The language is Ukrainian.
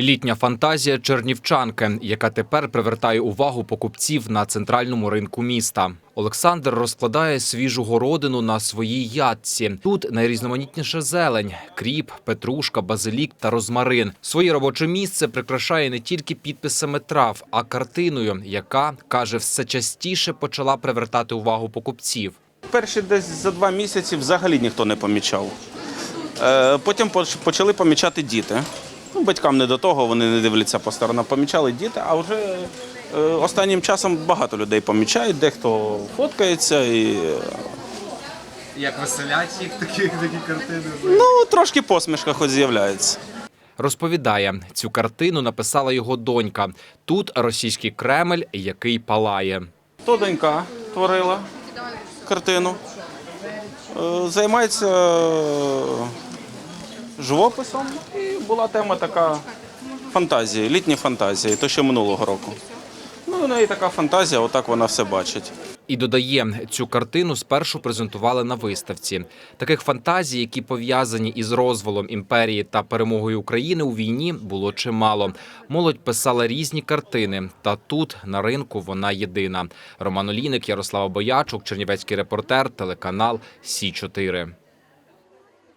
Літня фантазія чернівчанки, яка тепер привертає увагу покупців на центральному ринку міста. Олександр розкладає свіжу городину на своїй ятці. Тут найрізноманітніша зелень: кріп, петрушка, базилік та розмарин. Своє робоче місце прикрашає не тільки підписами трав, а картиною, яка каже, все частіше почала привертати увагу покупців. Перші десь за два місяці взагалі ніхто не помічав. Е, Потім почали помічати діти. Ну, батькам не до того, вони не дивляться по сторонам. Помічали діти, а вже е, останнім часом багато людей помічають, дехто фоткається і е, Як веселять їх такі, такі картини. ну, трошки посмішка хоч з'являється. Розповідає, цю картину написала його донька. Тут російський Кремль, який палає. То донька творила картину. Е, Займається е, живописом. І була тема така фантазії, літні фантазії, то ще минулого року. Ну, у неї така фантазія, отак вона все бачить. І додає, цю картину спершу презентували на виставці. Таких фантазій, які пов'язані із розвалом імперії та перемогою України у війні, було чимало. Молодь писала різні картини, та тут на ринку вона єдина. Роман Олійник, Ярослава Боячук, Чернівецький репортер, телеканал Сі 4